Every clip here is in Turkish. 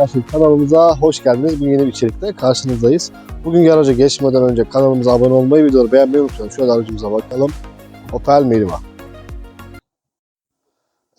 Otokaşif kanalımıza hoş geldiniz. Bugün yeni bir içerikte karşınızdayız. Bugün garaja geçmeden önce kanalımıza abone olmayı, videoları beğenmeyi unutmayın. Şöyle aracımıza bakalım. Opel Meriva.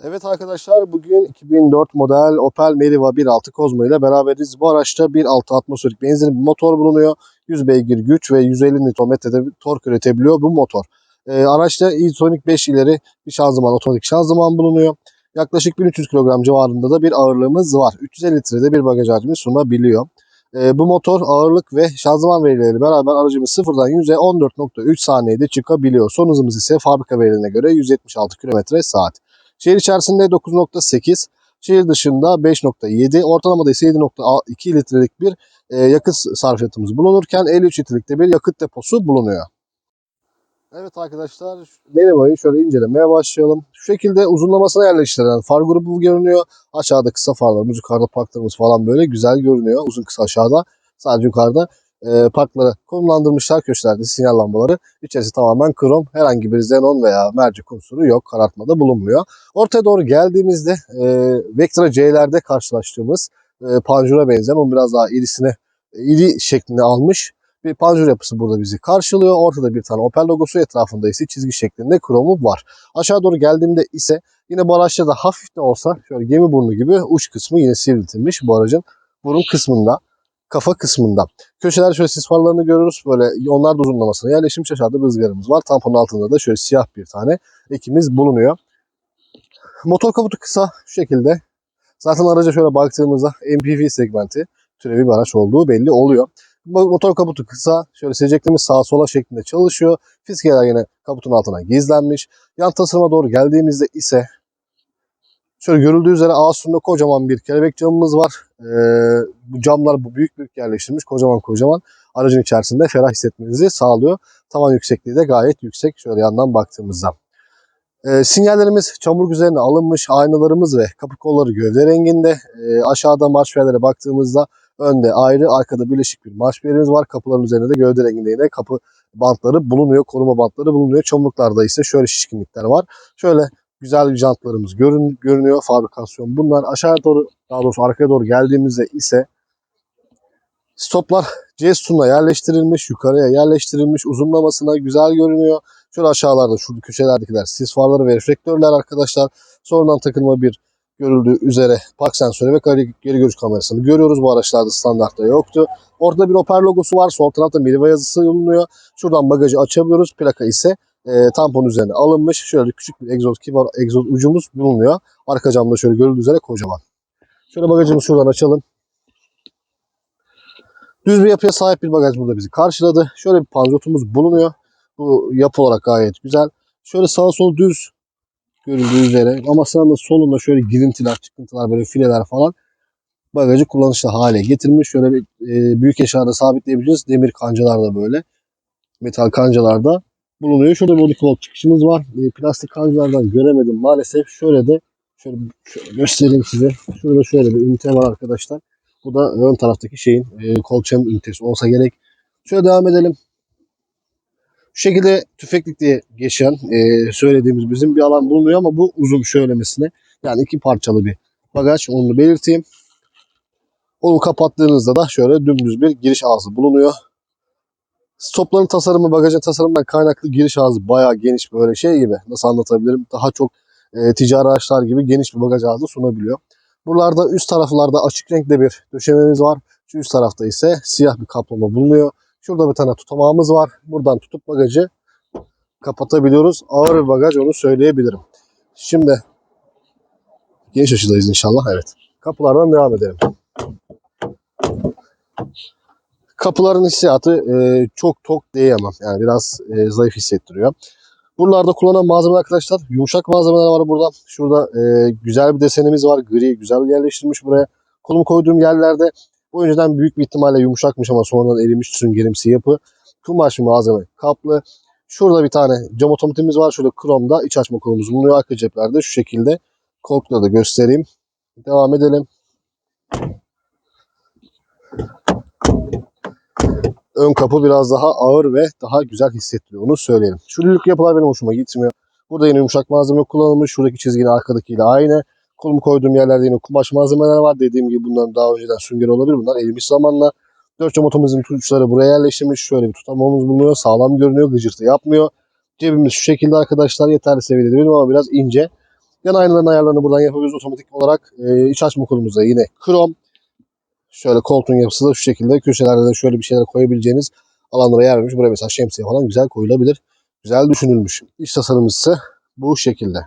Evet arkadaşlar bugün 2004 model Opel Meriva 1.6 Cosmo ile beraberiz. Bu araçta 1.6 atmosferik benzinli bir motor bulunuyor. 100 beygir güç ve 150 Nm'de bir tork üretebiliyor bu motor. Ee, araçta e-Sonic 5 ileri bir şanzıman, otomatik şanzıman bulunuyor. Yaklaşık 1300 kilogram civarında da bir ağırlığımız var. 350 litrede bir bagaj hacmi sunabiliyor. Ee, bu motor ağırlık ve şanzıman verileri beraber aracımız sıfırdan 100'e 14.3 saniyede çıkabiliyor. Son hızımız ise fabrika verilerine göre 176 km saat. Şehir içerisinde 9.8, şehir dışında 5.7, ortalamada ise 7.2 litrelik bir e, yakıt sarfiyatımız bulunurken 53 litrelikte bir yakıt deposu bulunuyor. Evet arkadaşlar Meriva'yı şöyle incelemeye başlayalım. Şu şekilde uzunlamasına yerleştirilen far grubu görünüyor. Aşağıda kısa farlarımız, yukarıda parklarımız falan böyle güzel görünüyor. Uzun kısa aşağıda. Sadece yukarıda e, parkları konumlandırmışlar köşelerde sinyal lambaları. İçerisi tamamen krom. Herhangi bir xenon veya mercek unsuru yok. Karartmada bulunmuyor. Ortaya doğru geldiğimizde e, Vectra C'lerde karşılaştığımız e, panjura benzeyen, onun biraz daha irisine, iri şeklini almış bir panjur yapısı burada bizi karşılıyor. Ortada bir tane Opel logosu etrafında ise çizgi şeklinde kromu var. Aşağı doğru geldiğimde ise yine bu araçta da hafif de olsa şöyle gemi burnu gibi uç kısmı yine sivriltilmiş bu aracın burun kısmında kafa kısmında. Köşeler şöyle sis farlarını görürüz. Böyle onlar da uzunlamasına yerleşmiş. Aşağıda bir ızgaramız var. Tamponun altında da şöyle siyah bir tane ekimiz bulunuyor. Motor kaputu kısa şu şekilde. Zaten araca şöyle baktığımızda MPV segmenti türevi bir araç olduğu belli oluyor. Motor kaputu kısa. Şöyle sileceklerimiz sağa sola şeklinde çalışıyor. Fiskeler yine kaputun altına gizlenmiş. Yan tasarıma doğru geldiğimizde ise şöyle görüldüğü üzere ağustosunda kocaman bir kelebek camımız var. Ee, bu camlar bu büyük büyük yerleştirilmiş. Kocaman kocaman. Aracın içerisinde ferah hissetmenizi sağlıyor. Tavan yüksekliği de gayet yüksek. Şöyle yandan baktığımızda. E, sinyallerimiz çamur üzerine alınmış. Aynalarımız ve kapı kolları gövde renginde. E, aşağıda marş baktığımızda Önde ayrı, arkada birleşik bir marş yerimiz var. Kapıların üzerinde de gövde renginde yine kapı bantları bulunuyor. Koruma bantları bulunuyor. Çamurluklarda ise şöyle şişkinlikler var. Şöyle güzel bir jantlarımız görün, görünüyor. Fabrikasyon bunlar. Aşağıya doğru, daha doğrusu arkaya doğru geldiğimizde ise stoplar C sütununa yerleştirilmiş. Yukarıya yerleştirilmiş. Uzunlamasına güzel görünüyor. Şöyle aşağılarda, şurada köşelerdekiler sis farları ve reflektörler arkadaşlar. Sonradan takılma bir görüldüğü üzere park sensörü ve geri, görüş kamerasını görüyoruz. Bu araçlarda standartta yoktu. Ortada bir Opel logosu var. Sol tarafta Meriva yazısı bulunuyor. Şuradan bagajı açabiliyoruz. Plaka ise e, tampon üzerine alınmış. Şöyle küçük bir egzoz kibar egzoz ucumuz bulunuyor. Arka camda şöyle görüldüğü üzere kocaman. Şöyle bagajımızı şuradan açalım. Düz bir yapıya sahip bir bagaj burada bizi karşıladı. Şöyle bir panzotumuz bulunuyor. Bu yapı olarak gayet güzel. Şöyle sağa sol düz görüldüğü üzere. Ama sağında solunda şöyle girintiler, çıkıntılar, böyle fileler falan bagajı kullanışlı hale getirmiş. Şöyle bir e, büyük eşyada sabitleyebileceğiz. Demir kancalar da böyle. Metal kancalar da bulunuyor. Şurada body clock çıkışımız var. E, plastik kancalardan göremedim maalesef. Şöyle de şöyle, şöyle göstereyim size. Şurada şöyle bir ünite var arkadaşlar. Bu da ön taraftaki şeyin e, kol ünitesi olsa gerek. Şöyle devam edelim. Şu şekilde tüfeklik diye geçen e, söylediğimiz bizim bir alan bulunuyor ama bu uzun söylemesine yani iki parçalı bir bagaj onu belirteyim. Onu kapattığınızda da şöyle dümdüz bir giriş ağzı bulunuyor. Stopların tasarımı, bagajın tasarımından kaynaklı giriş ağzı bayağı geniş böyle şey gibi. Nasıl anlatabilirim? Daha çok e, ticari araçlar gibi geniş bir bagaj ağzı sunabiliyor. Buralarda üst taraflarda açık renkte bir döşememiz var. Şu üst tarafta ise siyah bir kaplama bulunuyor. Şurada bir tane tutamağımız var. Buradan tutup bagajı kapatabiliyoruz. Ağır bir bagaj onu söyleyebilirim. Şimdi geniş açıdayız inşallah. Evet. Kapılardan devam edelim. Kapıların hissiyatı e, çok tok diyemem. Yani biraz e, zayıf hissettiriyor. Buralarda kullanılan malzeme arkadaşlar yumuşak malzemeler var burada. Şurada e, güzel bir desenimiz var. Gri güzel yerleştirilmiş buraya. Kolumu koyduğum yerlerde bu önceden büyük bir ihtimalle yumuşakmış ama sonradan erimiş süngerimsi yapı. Kumaş malzeme kaplı. Şurada bir tane cam otomatikimiz var. Şurada kromda iç açma kolumuz bulunuyor. Arka ceplerde şu şekilde. Korkla da göstereyim. Devam edelim. Ön kapı biraz daha ağır ve daha güzel hissettiriyor. Onu söyleyelim. Şu lülük yapılar benim hoşuma gitmiyor. Burada yine yumuşak malzeme kullanılmış. Şuradaki çizginin arkadakiyle aynı. Kolumu koyduğum yerlerde yine kumaş malzemeler var. Dediğim gibi bunların daha önceden sünger olabilir. Bunlar erimiş zamanla. Dört cam otomuzun tuşları buraya yerleştirilmiş. Şöyle bir tutamamız bulunuyor. Sağlam görünüyor. Gıcırtı yapmıyor. Cebimiz şu şekilde arkadaşlar. Yeterli seviyede değil ama biraz ince. Yan aynaların ayarlarını buradan yapabiliriz otomatik olarak. Ee, iç açma kolumuzda yine krom. Şöyle koltuğun yapısı da şu şekilde. Köşelerde de şöyle bir şeyler koyabileceğiniz alanlara yer vermiş. Buraya mesela şemsiye falan güzel koyulabilir. Güzel düşünülmüş. İç tasarımımız ise bu şekilde.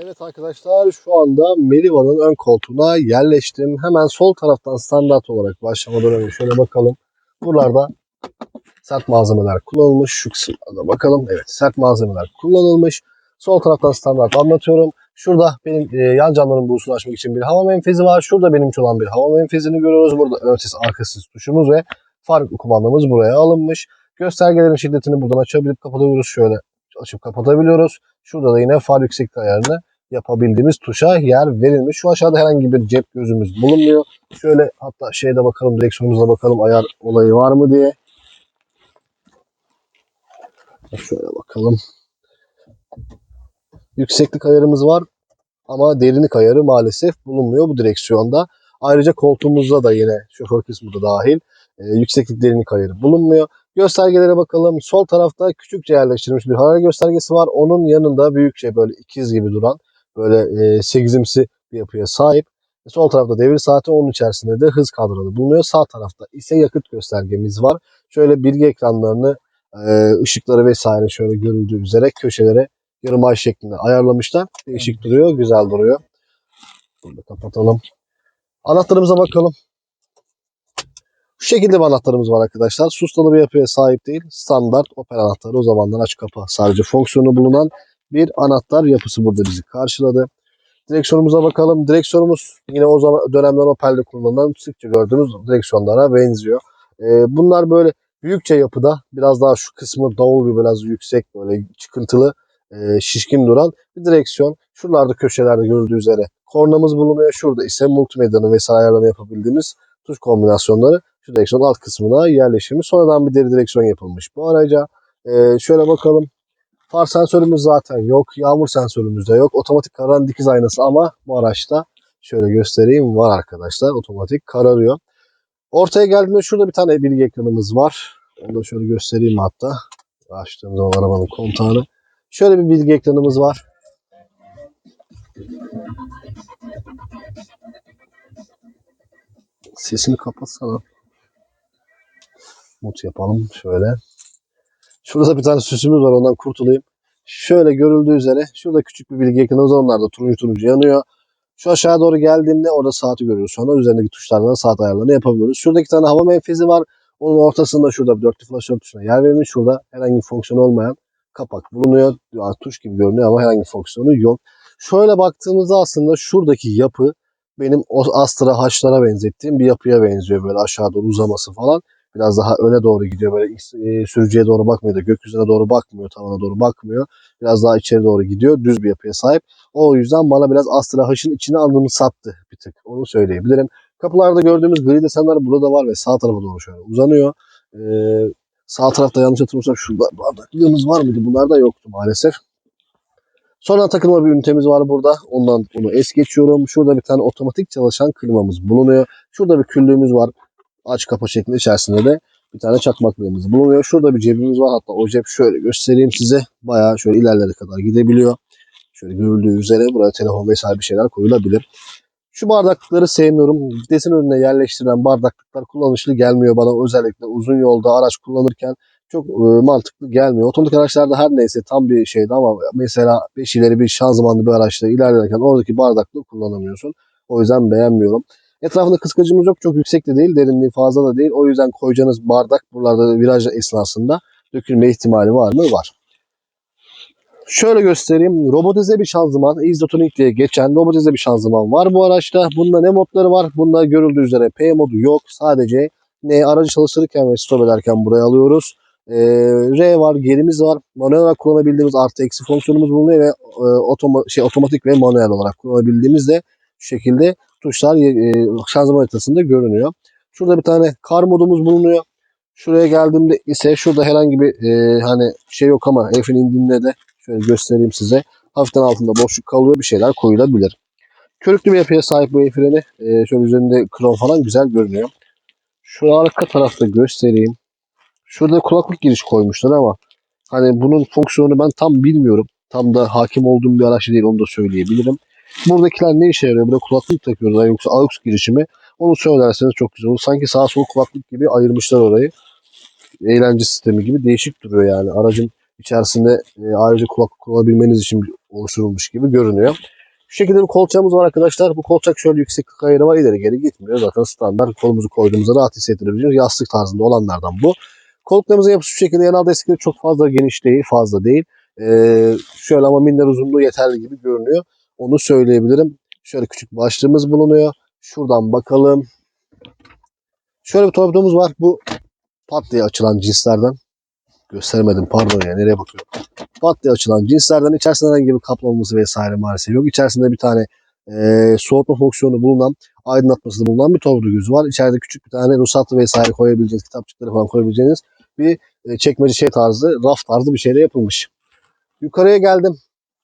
Evet arkadaşlar şu anda Meriva'nın ön koltuğuna yerleştim. Hemen sol taraftan standart olarak başlamadan önce şöyle bakalım. Buralarda sert malzemeler kullanılmış. Şu kısımlarda bakalım. Evet sert malzemeler kullanılmış. Sol taraftan standart anlatıyorum. Şurada benim e, yan camların buğusunu açmak için bir hava menfezi var. Şurada benim olan bir hava menfezini görüyoruz. Burada ön ses arka ses tuşumuz ve far kumandamız buraya alınmış. Göstergelerin şiddetini buradan açabilip kapatabiliyoruz. Şöyle açıp kapatabiliyoruz. Şurada da yine far yükseklik ayarını yapabildiğimiz tuşa yer verilmiş. Şu aşağıda herhangi bir cep gözümüz bulunmuyor. Şöyle hatta şeyde bakalım direksiyonumuza bakalım ayar olayı var mı diye. Şöyle bakalım. Yükseklik ayarımız var ama derinlik ayarı maalesef bulunmuyor bu direksiyonda. Ayrıca koltuğumuzda da yine şoför kısmı da dahil e, yükseklik derinlik ayarı bulunmuyor. Göstergelere bakalım. Sol tarafta küçükçe yerleştirilmiş bir hararet göstergesi var. Onun yanında büyükçe böyle ikiz gibi duran böyle e, segizimsi bir yapıya sahip. Sol tarafta devir saati onun içerisinde de hız kadranı bulunuyor. Sağ tarafta ise yakıt göstergemiz var. Şöyle bilgi ekranlarını e, ışıkları vesaire şöyle görüldüğü üzere köşelere yarım ay şeklinde ayarlamışlar. Değişik duruyor, güzel duruyor. Burada kapatalım. Anahtarımıza bakalım. Şu şekilde bir anahtarımız var arkadaşlar. Sustalı bir yapıya sahip değil. Standart Opel anahtarı. O zamanlar aç kapa sadece fonksiyonu bulunan bir anahtar yapısı burada bizi karşıladı. Direksiyonumuza bakalım. Direksiyonumuz yine o zaman dönemden Opel'de kullanılan sıkça gördüğümüz direksiyonlara benziyor. Ee, bunlar böyle büyükçe yapıda biraz daha şu kısmı davul gibi biraz yüksek böyle çıkıntılı e, şişkin duran bir direksiyon. Şuralarda köşelerde görüldüğü üzere kornamız bulunuyor. Şurada ise multimedyanın vesaire ayarlarını yapabildiğimiz tuş kombinasyonları şu direksiyonun alt kısmına yerleştirilmiş. Sonradan bir deri direksiyon yapılmış bu araca. Ee, şöyle bakalım. Far sensörümüz zaten yok. Yağmur sensörümüz de yok. Otomatik kararan dikiz aynası ama bu araçta şöyle göstereyim var arkadaşlar. Otomatik kararıyor. Ortaya geldiğinde şurada bir tane bilgi ekranımız var. Onu da şöyle göstereyim hatta. Açtığım zaman arabanın kontağını. Şöyle bir bilgi ekranımız var. Sesini kapatsana. Mut yapalım şöyle. Şurada bir tane süsümüz var ondan kurtulayım. Şöyle görüldüğü üzere şurada küçük bir bilgi ekranımız. Onlar da turuncu turuncu yanıyor. Şu aşağı doğru geldiğimde orada saati görüyoruz. Şu üzerindeki tuşlardan saat ayarlarını yapabiliyoruz. Şurada iki tane hava menfezi var. Onun ortasında şurada bir dörtlü flaşör tuşuna yer verilmiş. Şurada herhangi bir fonksiyon olmayan kapak bulunuyor. Tuş gibi görünüyor ama herhangi bir fonksiyonu yok. Şöyle baktığımızda aslında şuradaki yapı benim o Astra H'lara benzettiğim bir yapıya benziyor. Böyle aşağı doğru uzaması falan. Biraz daha öne doğru gidiyor. Böyle e, sürücüye doğru bakmıyor da gökyüzüne doğru bakmıyor. Tavana doğru bakmıyor. Biraz daha içeri doğru gidiyor. Düz bir yapıya sahip. O yüzden bana biraz Astra H'ın içine aldığını sattı bir tık. Onu söyleyebilirim. Kapılarda gördüğümüz gri desenler burada da var ve sağ tarafa doğru şöyle uzanıyor. Ee, sağ tarafta yanlış hatırlamıyorsam şurada bardaklığımız var mıydı? Bunlar da yoktu maalesef. Sonra takılma bir ünitemiz var burada. Ondan onu es geçiyorum. Şurada bir tane otomatik çalışan klimamız bulunuyor. Şurada bir küllüğümüz var. Aç kapa şeklinde içerisinde de bir tane çakmaklığımız bulunuyor. Şurada bir cebimiz var. Hatta o cep şöyle göstereyim size. Bayağı şöyle ilerlere kadar gidebiliyor. Şöyle görüldüğü üzere buraya telefon vesaire bir şeyler koyulabilir. Şu bardaklıkları sevmiyorum. Vitesin önüne yerleştirilen bardaklıklar kullanışlı gelmiyor bana. Özellikle uzun yolda araç kullanırken çok e, mantıklı gelmiyor. Otomatik araçlarda her neyse tam bir şeydi ama mesela 5 ileri bir şanzımanlı bir araçta ilerlerken oradaki bardaklığı kullanamıyorsun. O yüzden beğenmiyorum. Etrafında kıskacımız yok. Çok yüksek de değil. Derinliği fazla da değil. O yüzden koyacağınız bardak buralarda viraj esnasında dökülme ihtimali var mı? Var. Şöyle göstereyim. Robotize bir şanzıman. Izotonik diye geçen robotize bir şanzıman var bu araçta. Bunda ne modları var? Bunda görüldüğü üzere P modu yok. Sadece ne aracı çalıştırırken ve stop ederken buraya alıyoruz. Ee, R var, gerimiz var. Manuel olarak kullanabildiğimiz artı eksi fonksiyonumuz bulunuyor ve e, otoma, şey, otomatik ve manuel olarak kullanabildiğimiz de şu şekilde tuşlar e, şanzıman haritasında görünüyor. Şurada bir tane kar modumuz bulunuyor. Şuraya geldiğimde ise şurada herhangi bir e, hani şey yok ama F'in indiğinde de şöyle göstereyim size. Hafiften altında boşluk kalıyor bir şeyler koyulabilir. Körüklü bir yapıya sahip bu el freni. Ee, şöyle üzerinde krom falan güzel görünüyor. Şu arka tarafta göstereyim. Şurada kulaklık giriş koymuşlar ama hani bunun fonksiyonu ben tam bilmiyorum. Tam da hakim olduğum bir araç değil onu da söyleyebilirim. Buradakiler ne işe yarıyor? Burada kulaklık takıyoruz yoksa AUX girişimi. Onu söylerseniz çok güzel olur. Sanki sağ sol kulaklık gibi ayırmışlar orayı. Eğlence sistemi gibi değişik duruyor yani. Aracın içerisinde e, ayrıca kulaklık kullanabilmeniz için oluşturulmuş gibi görünüyor. Şu şekilde bir kolçağımız var arkadaşlar. Bu kolçak şöyle yükseklik ayarı var. ileri geri gitmiyor. Zaten standart kolumuzu koyduğumuzda rahat hissettirebiliyoruz. Yastık tarzında olanlardan bu. Koltuklarımızın yapısı şu şekilde. Yanal destekleri çok fazla geniş değil. Fazla değil. Ee, şöyle ama minder uzunluğu yeterli gibi görünüyor. Onu söyleyebilirim. Şöyle küçük başlığımız bulunuyor. Şuradan bakalım. Şöyle bir torpidomuz var. Bu pat diye açılan cinslerden. Göstermedim pardon ya nereye bakıyorum. Pat diye açılan cinslerden içerisinde herhangi bir kaplaması vesaire maalesef yok. İçerisinde bir tane e, soğutma fonksiyonu bulunan, aydınlatması bulunan bir torpido gözü var. İçeride küçük bir tane ruhsatlı vesaire koyabileceğiniz, kitapçıkları falan koyabileceğiniz bir e, çekmece şey tarzı, raf tarzı bir şeyle yapılmış. Yukarıya geldim.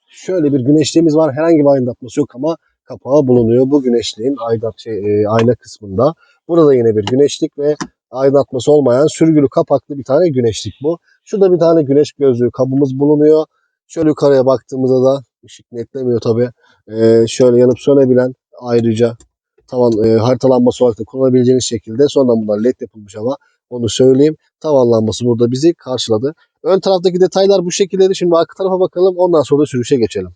Şöyle bir güneşliğimiz var. Herhangi bir aydınlatması yok ama kapağı bulunuyor. Bu güneşliğin aydınlat şey, e, ayna kısmında. Burada yine bir güneşlik ve aydınlatması olmayan sürgülü kapaklı bir tane güneşlik bu. Şurada bir tane güneş gözlüğü kabımız bulunuyor. Şöyle yukarıya baktığımızda da ışık netlemiyor tabi. Ee, şöyle yanıp sönebilen ayrıca tavan e, harita olarak da kullanabileceğiniz şekilde sonradan bunlar led yapılmış ama onu söyleyeyim. Tavan lambası burada bizi karşıladı. Ön taraftaki detaylar bu şekildeydi. Şimdi arka tarafa bakalım. Ondan sonra da sürüşe geçelim.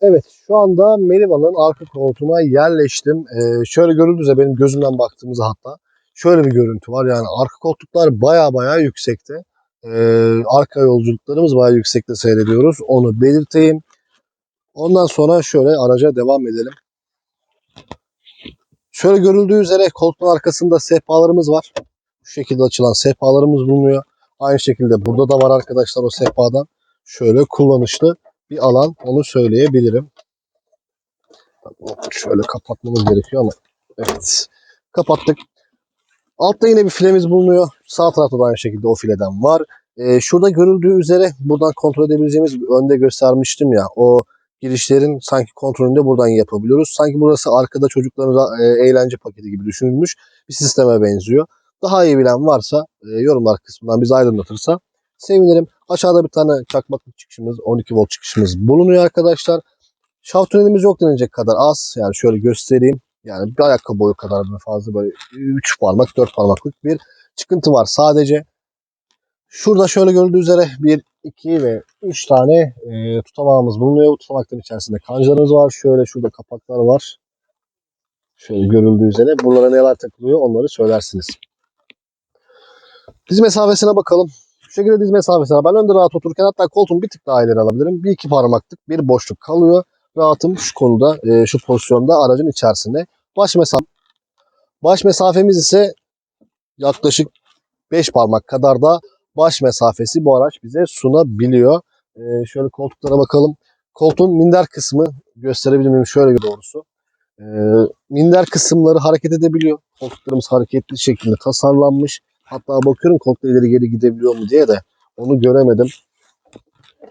Evet şu anda Meriva'nın arka koltuğuna yerleştim. Ee, şöyle görüldüğünüzde benim gözümden baktığımızda hatta şöyle bir görüntü var. Yani arka koltuklar baya baya yüksekte. Ee, arka yolculuklarımız baya yüksekte seyrediyoruz. Onu belirteyim. Ondan sonra şöyle araca devam edelim. Şöyle görüldüğü üzere koltuğun arkasında sehpalarımız var. Bu şekilde açılan sehpalarımız bulunuyor. Aynı şekilde burada da var arkadaşlar o sehpadan. Şöyle kullanışlı bir alan onu söyleyebilirim. Şöyle kapatmamız gerekiyor ama evet kapattık. Altta yine bir filemiz bulunuyor. Sağ tarafta da aynı şekilde o fileden var. Ee, şurada görüldüğü üzere buradan kontrol edebileceğimiz önde göstermiştim ya o girişlerin sanki kontrolünü de buradan yapabiliyoruz. Sanki burası arkada çocukların e, eğlence paketi gibi düşünülmüş bir sisteme benziyor. Daha iyi bilen varsa e, yorumlar kısmından bizi aydınlatırsa sevinirim. Aşağıda bir tane çakmaklık çıkışımız 12 volt çıkışımız bulunuyor arkadaşlar. Şaft tünelimiz yok denecek kadar az. Yani şöyle göstereyim. Yani bir ayakkabı boyu kadar böyle fazla böyle 3 parmak 4 parmaklık bir çıkıntı var sadece. Şurada şöyle görüldüğü üzere 1, 2 ve 3 tane e, tutamağımız bulunuyor. Bu tutamakların içerisinde kancalarımız var. Şöyle şurada kapaklar var. Şöyle görüldüğü üzere. Buralara neler takılıyor onları söylersiniz. Diz mesafesine bakalım. Şu şekilde diz mesafesine. Ben önde rahat otururken hatta koltuğumu bir tık daha ileri alabilirim. Bir iki parmaklık bir boşluk kalıyor. Rahatım şu konuda, e, şu pozisyonda aracın içerisinde. Baş mesafe baş mesafemiz ise yaklaşık 5 parmak kadar da baş mesafesi bu araç bize sunabiliyor. E, şöyle koltuklara bakalım. Koltuğun minder kısmı gösterebilir miyim? Şöyle doğrusu. E, minder kısımları hareket edebiliyor. Koltuklarımız hareketli şekilde tasarlanmış. Hatta bakıyorum koltuklar ileri geri gidebiliyor mu diye de onu göremedim.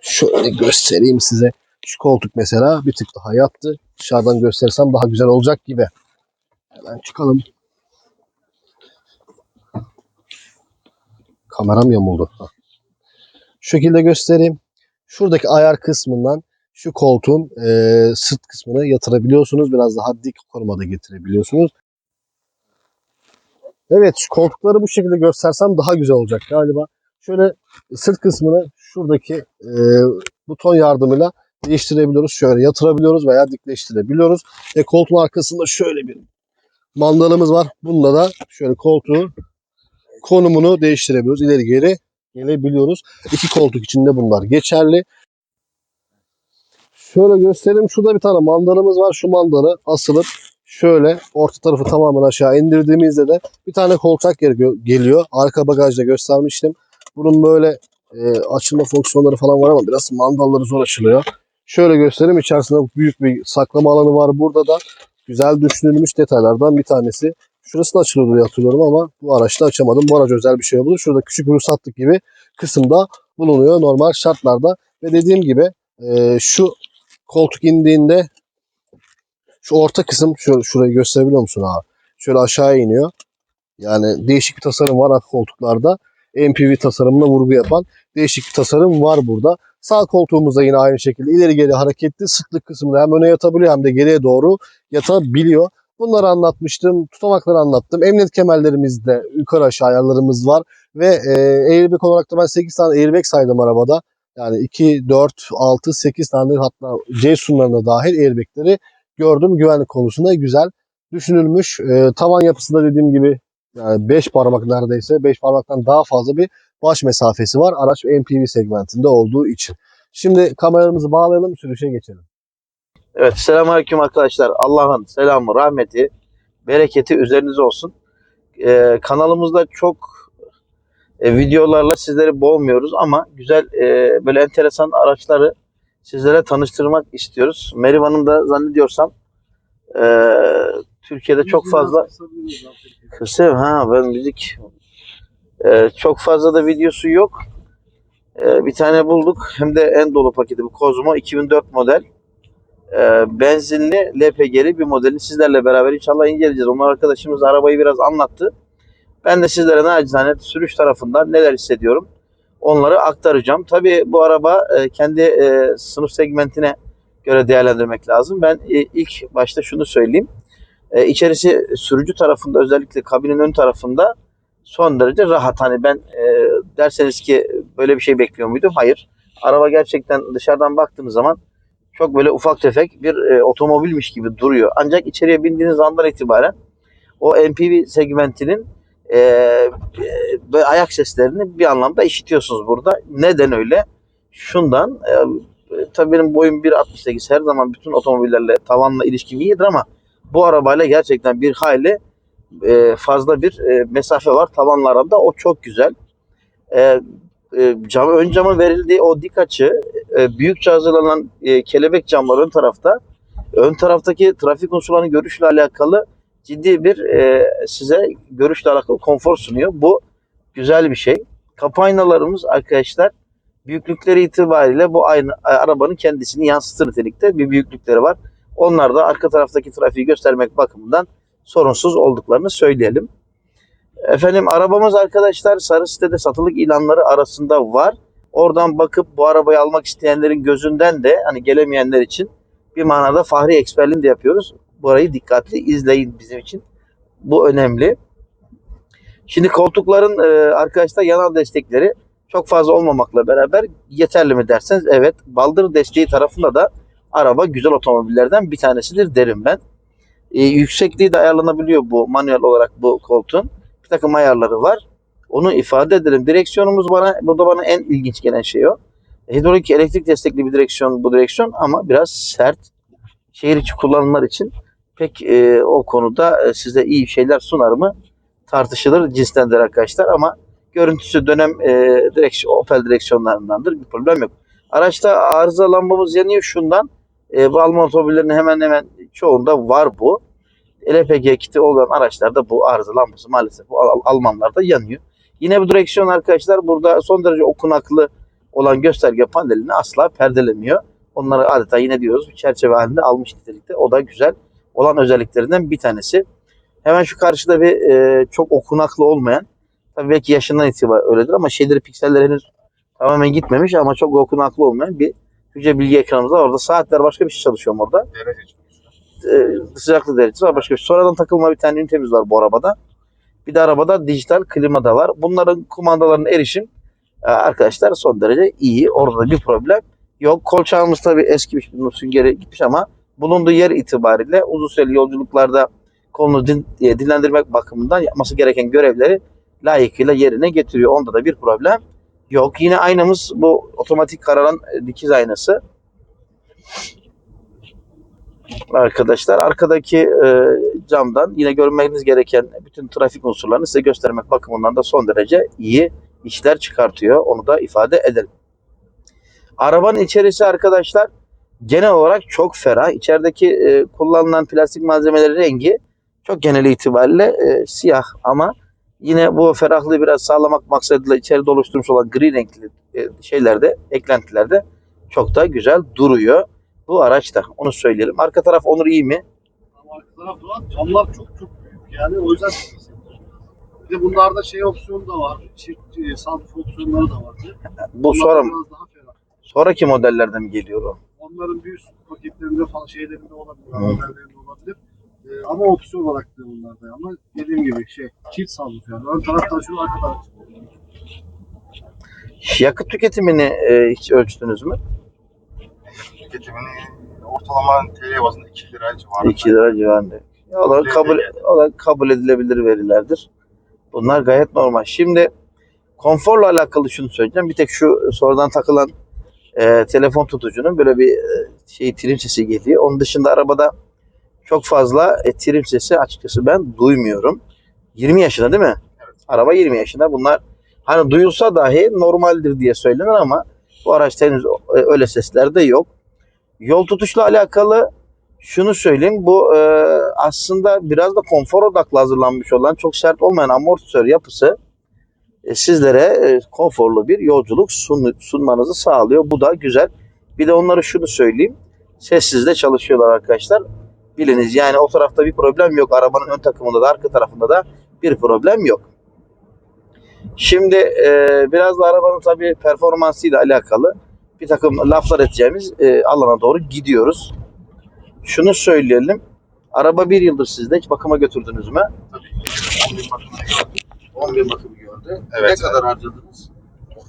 Şöyle göstereyim size. Şu koltuk mesela bir tık daha yattı. Dışarıdan göstersem daha güzel olacak gibi. Hemen çıkalım. Kameram yamuldu. Şu şekilde göstereyim. Şuradaki ayar kısmından şu koltuğun eee, sırt kısmını yatırabiliyorsunuz. Biraz daha dik konumada getirebiliyorsunuz. Evet şu koltukları bu şekilde göstersem daha güzel olacak galiba. Şöyle sırt kısmını şuradaki eee, buton yardımıyla değiştirebiliyoruz. Şöyle yatırabiliyoruz veya dikleştirebiliyoruz. Ve koltuğun arkasında şöyle bir mandalımız var. Bunda da şöyle koltuğu konumunu değiştirebiliyoruz. İleri geri gelebiliyoruz. İki koltuk içinde bunlar geçerli. Şöyle göstereyim. Şurada bir tane mandalımız var. Şu mandalı asılıp şöyle orta tarafı tamamen aşağı indirdiğimizde de bir tane kolçak gel- geliyor. Arka bagajda göstermiştim. Bunun böyle e, açılma fonksiyonları falan var ama biraz mandalları zor açılıyor. Şöyle göstereyim. İçerisinde büyük bir saklama alanı var. Burada da güzel düşünülmüş detaylardan bir tanesi. Şurası da açılıyor diye hatırlıyorum ama bu araçta açamadım. Bu araç özel bir şey oldu. Şurada küçük bir ruhsatlık gibi kısımda bulunuyor normal şartlarda. Ve dediğim gibi e, şu koltuk indiğinde Şu orta kısım şöyle şurayı gösterebiliyor musun abi? Şöyle aşağı iniyor. Yani değişik bir tasarım var koltuklarda. MPV tasarımına vurgu yapan değişik bir tasarım var burada. Sağ koltuğumuzda yine aynı şekilde ileri geri hareketli sıklık kısmında hem öne yatabiliyor hem de geriye doğru yatabiliyor. Bunları anlatmıştım. Tutamakları anlattım. Emniyet kemerlerimizde yukarı aşağı ayarlarımız var. Ve e, airbag olarak da ben 8 tane airbag saydım arabada. Yani 2, 4, 6, 8 tane hatta C sunlarına dahil airbagleri gördüm. Güvenlik konusunda güzel düşünülmüş. E, tavan yapısında dediğim gibi yani 5 parmak neredeyse 5 parmaktan daha fazla bir baş mesafesi var. Araç MPV segmentinde olduğu için. Şimdi kameralarımızı bağlayalım sürüşe geçelim. Evet, selamünaleyküm arkadaşlar. Allah'ın selamı, rahmeti, bereketi üzerinize olsun. Ee, kanalımızda çok e, videolarla sizleri boğmuyoruz ama güzel e, böyle enteresan araçları sizlere tanıştırmak istiyoruz. Merivan'ın da zannediyorsam e, Türkiye'de çok fazla kısa ha ben müzik e, çok fazla da videosu yok. E, bir tane bulduk hem de en dolu paketi bu Cosmo 2004 model e, benzinli LPG'li bir modelini sizlerle beraber inşallah inceleyeceğiz. Onlar arkadaşımız arabayı biraz anlattı. Ben de sizlere nacizane sürüş tarafından neler hissediyorum onları aktaracağım. Tabii bu araba e, kendi e, sınıf segmentine göre değerlendirmek lazım. Ben e, ilk başta şunu söyleyeyim. E, içerisi sürücü tarafında özellikle kabinin ön tarafında son derece rahat. Hani ben e, derseniz ki böyle bir şey bekliyor muydum? Hayır. Araba gerçekten dışarıdan baktığınız zaman çok böyle ufak tefek bir e, otomobilmiş gibi duruyor. Ancak içeriye bindiğiniz andan itibaren o MPV segmentinin e, e, böyle ayak seslerini bir anlamda işitiyorsunuz burada. Neden öyle? Şundan e, e, tabii benim boyum 1.68 her zaman bütün otomobillerle tavanla ilişkim iyidir ama bu arabayla gerçekten bir hayli e, fazla bir e, mesafe var tavanla aramda. O çok güzel. E, cam, ön camın verildiği o dik açı büyükçe hazırlanan kelebek camlar ön tarafta. Ön taraftaki trafik unsurlarının görüşle alakalı ciddi bir size görüşle alakalı konfor sunuyor. Bu güzel bir şey. Kapı aynalarımız arkadaşlar büyüklükleri itibariyle bu aynı arabanın kendisini yansıtır nitelikte bir büyüklükleri var. Onlar da arka taraftaki trafiği göstermek bakımından sorunsuz olduklarını söyleyelim. Efendim arabamız arkadaşlar sarı sitede satılık ilanları arasında var. Oradan bakıp bu arabayı almak isteyenlerin gözünden de hani gelemeyenler için bir manada fahri eksperliğini de yapıyoruz. Burayı dikkatli izleyin bizim için. Bu önemli. Şimdi koltukların e, arkadaşlar yanal destekleri çok fazla olmamakla beraber yeterli mi derseniz evet. Baldır desteği tarafında da araba güzel otomobillerden bir tanesidir derim ben. E, yüksekliği de ayarlanabiliyor bu manuel olarak bu koltuğun. Bir takım ayarları var. Onu ifade edelim. Direksiyonumuz bana, bu da bana en ilginç gelen şey o. Hidrolik elektrik destekli bir direksiyon bu direksiyon ama biraz sert. Şehir içi kullanımlar için pek e, o konuda e, size iyi şeyler sunar mı tartışılır cinstendir arkadaşlar ama görüntüsü dönem e, direksiyon, Opel direksiyonlarındandır. Bir problem yok. Araçta arıza lambamız yanıyor şundan. E, bu Alman otomobillerinin hemen hemen çoğunda var bu. LPG kiti olan araçlarda bu arıza lambası maalesef bu Al- Almanlarda yanıyor. Yine bu direksiyon arkadaşlar burada son derece okunaklı olan gösterge panelini asla perdelemiyor. Onları adeta yine diyoruz bir çerçeve halinde almış nitelikte. O da güzel olan özelliklerinden bir tanesi. Hemen şu karşıda bir e, çok okunaklı olmayan tabii belki yaşından itibaren öyledir ama şeyleri pikseller henüz tamamen gitmemiş ama çok okunaklı olmayan bir hücre bilgi ekranımız var. Orada saatler başka bir şey çalışıyorum orada. E, sıcaklık derecesi var başka bir şey. Sonradan takılma bir tane ünitemiz var bu arabada. Bir de arabada dijital klima da var. Bunların kumandalarına erişim e, arkadaşlar son derece iyi. Orada da bir problem yok. Kolçağımız tabii eskimiş, bunun süngeri gitmiş ama bulunduğu yer itibariyle uzun süreli yolculuklarda kolunu din, e, dinlendirmek bakımından yapması gereken görevleri layıkıyla yerine getiriyor. Onda da bir problem yok. Yine aynamız bu otomatik kararan e, dikiz aynası. Arkadaşlar arkadaki e, camdan yine görmeniz gereken bütün trafik unsurlarını size göstermek bakımından da son derece iyi işler çıkartıyor. Onu da ifade edelim. Arabanın içerisi arkadaşlar genel olarak çok ferah. İçerideki e, kullanılan plastik malzemeleri rengi çok genel itibariyle e, siyah ama yine bu ferahlığı biraz sağlamak maksadıyla içeride oluşturmuş olan gri renkli e, şeylerde, eklentilerde çok da güzel duruyor bu araçta. Onu söyleyelim. Arka taraf Onur iyi mi? arka taraf rahat. Camlar çok çok büyük yani o yüzden. Bir de bunlarda şey opsiyonu da var. Çift e, sunroof opsiyonları da var. Bu Onlar sonra sonraki modellerde mi geliyor o? Onların bir üst paketlerinde falan şeylerinde olabilir. Hı. Modellerinde olabilir. Ee, ama opsiyon olarak da bunlarda. Ama dediğim gibi şey çift sunroof yani. Ön taraftan şu arka taraf. Yakıt tüketimini e, hiç ölçtünüz mü? Tüketimini ortalama TL bazında 2 lira civarında. 2 lira civarında. O da kabul, o da kabul edilebilir verilerdir. Bunlar gayet normal. Şimdi konforla alakalı şunu söyleyeceğim. Bir tek şu sonradan takılan e, telefon tutucunun böyle bir e, şey trim sesi geliyor. Onun dışında arabada çok fazla e, trim sesi açıkçası ben duymuyorum. 20 yaşında değil mi? Evet. Araba 20 yaşında. Bunlar hani duyulsa dahi normaldir diye söylenir ama bu araçta henüz e, öyle sesler de yok. Yol tutuşla alakalı şunu söyleyeyim. Bu e, aslında biraz da konfor odaklı hazırlanmış olan çok sert olmayan amortisör yapısı e, sizlere e, konforlu bir yolculuk sun, sunmanızı sağlıyor. Bu da güzel. Bir de onları şunu söyleyeyim. Sessiz de çalışıyorlar arkadaşlar. Biliniz yani o tarafta bir problem yok. Arabanın ön takımında da arka tarafında da bir problem yok. Şimdi e, biraz da arabanın tabii performansıyla alakalı bir takım laflar edeceğimiz e, alana doğru gidiyoruz. Şunu söyleyelim. Araba bir yıldır sizde hiç bakıma götürdünüz mü? Tabii 10 bin bakımını gördük. 10 bin bakımı gördü. Evet, ne kadar harcadınız?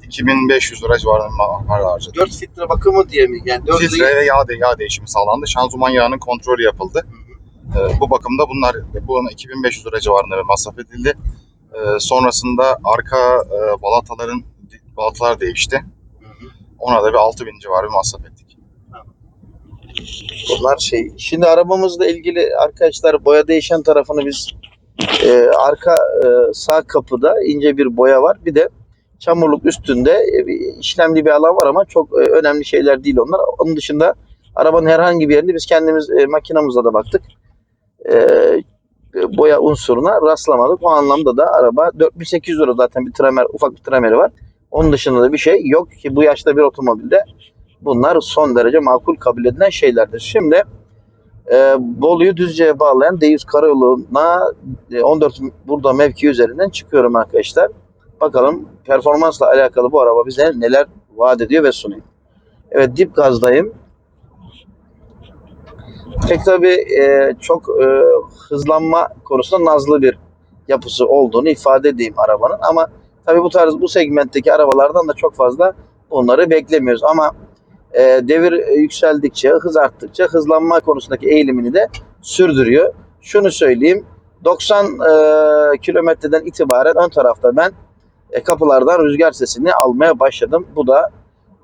2500 lira civarında para harcadık. 4 filtre bakımı diye mi? Yani 4 Filtre ve yağ, de, yağ değişimi sağlandı. Şanzıman yağının kontrolü yapıldı. Ee, bu bakımda bunlar buna 2500 lira civarında bir masraf edildi. Ee, sonrasında arka e, balataların balatalar değişti. Ona da bir 6000 civarı masraf ettik. Bunlar şey. Şimdi arabamızla ilgili arkadaşlar boya değişen tarafını biz e, arka e, sağ kapıda ince bir boya var. Bir de çamurluk üstünde e, bir işlemli bir alan var ama çok e, önemli şeyler değil onlar. Onun dışında arabanın herhangi bir yerinde biz kendimiz e, makinamızla da baktık. E, boya unsuruna rastlamadık. O anlamda da araba 4800 lira zaten bir tramer, ufak bir trameri var. Onun dışında da bir şey yok ki bu yaşta bir otomobilde bunlar son derece makul kabul edilen şeylerdir. Şimdi e, Bolu'yu Düzce'ye bağlayan D100 karayoluna e, 14 burada mevki üzerinden çıkıyorum arkadaşlar. Bakalım performansla alakalı bu araba bize neler vaat ediyor ve sunuyor. Evet dip gazdayım. Pek tabii e, çok e, hızlanma konusunda nazlı bir yapısı olduğunu ifade edeyim arabanın ama tabii bu tarz bu segmentteki arabalardan da çok fazla onları beklemiyoruz ama e, devir yükseldikçe, hız arttıkça hızlanma konusundaki eğilimini de sürdürüyor. Şunu söyleyeyim, 90 e, kilometreden itibaren ön tarafta ben e, kapılardan rüzgar sesini almaya başladım. Bu da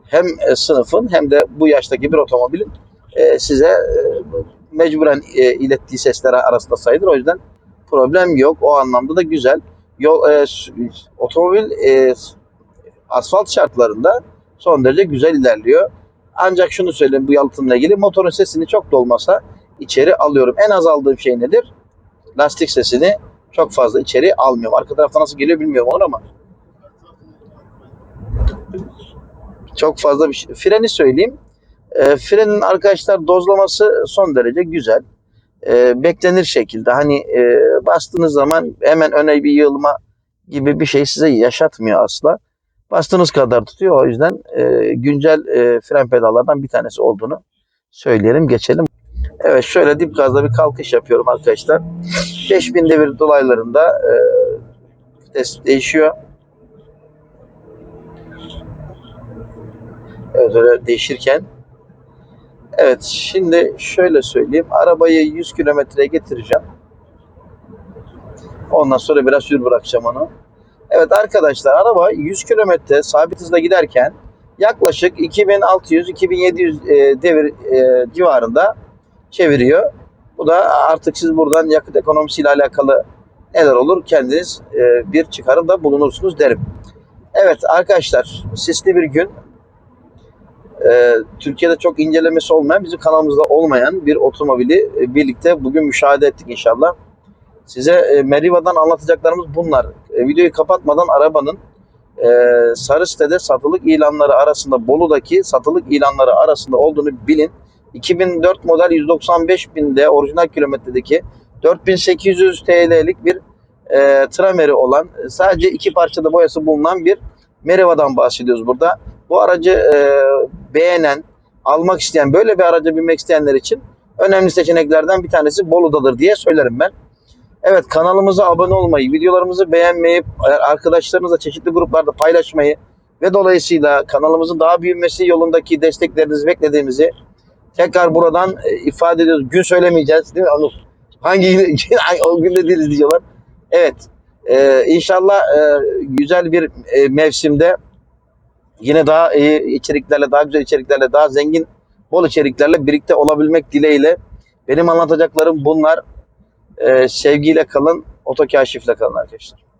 hem e, sınıfın hem de bu yaştaki bir otomobilin e, size e, mecburen e, ilettiği sesler arasında sayılır. O yüzden problem yok. O anlamda da güzel. Yol e, otomobil e, asfalt şartlarında son derece güzel ilerliyor. Ancak şunu söyleyeyim bu yalıtımla ilgili motorun sesini çok da olmasa içeri alıyorum. En az aldığım şey nedir? Lastik sesini çok fazla içeri almıyorum. Arka tarafta nasıl geliyor bilmiyorum onu ama çok fazla bir şey. Freni söyleyeyim. E, frenin arkadaşlar dozlaması son derece güzel. E, beklenir şekilde. Hani e, bastığınız zaman hemen öne bir yığılma gibi bir şey size yaşatmıyor asla. Bastığınız kadar tutuyor. O yüzden e, güncel e, fren pedallardan bir tanesi olduğunu söyleyelim. Geçelim. Evet şöyle dip gazda bir kalkış yapıyorum arkadaşlar. 5000 devir dolaylarında e, vites değişiyor. Evet öyle değişirken. Evet şimdi şöyle söyleyeyim. Arabayı 100 kilometreye getireceğim. Ondan sonra biraz sür bırakacağım onu. Evet arkadaşlar araba 100 kilometre sabit hızla giderken yaklaşık 2600-2700 e, devir e, civarında çeviriyor. Bu da artık siz buradan yakıt ekonomisiyle alakalı neler olur kendiniz e, bir çıkarımda bulunursunuz derim. Evet arkadaşlar sisli bir gün. E, Türkiye'de çok incelemesi olmayan, bizim kanalımızda olmayan bir otomobili birlikte bugün müşahede ettik inşallah. Size e, Meriva'dan anlatacaklarımız bunlar. E, videoyu kapatmadan arabanın e, sarı sitede satılık ilanları arasında Bolu'daki satılık ilanları arasında olduğunu bilin. 2004 model 195 binde orijinal kilometredeki 4800 TL'lik bir e, trameri olan e, sadece iki parçada boyası bulunan bir Meriva'dan bahsediyoruz burada. Bu aracı e, beğenen, almak isteyen, böyle bir araca binmek isteyenler için önemli seçeneklerden bir tanesi Bolu'dadır diye söylerim ben. Evet kanalımıza abone olmayı, videolarımızı beğenmeyi, arkadaşlarınızla çeşitli gruplarda paylaşmayı ve dolayısıyla kanalımızın daha büyümesi yolundaki desteklerinizi beklediğimizi tekrar buradan e, ifade ediyoruz. Gün söylemeyeceğiz değil mi Anıl? Hangi gün, o günde değiliz diyorlar. Evet. e, inşallah e, güzel bir e, mevsimde yine daha iyi içeriklerle, daha güzel içeriklerle, daha zengin, bol içeriklerle birlikte olabilmek dileğiyle. Benim anlatacaklarım bunlar. E, sevgiyle kalın, otokaşifle kalın arkadaşlar.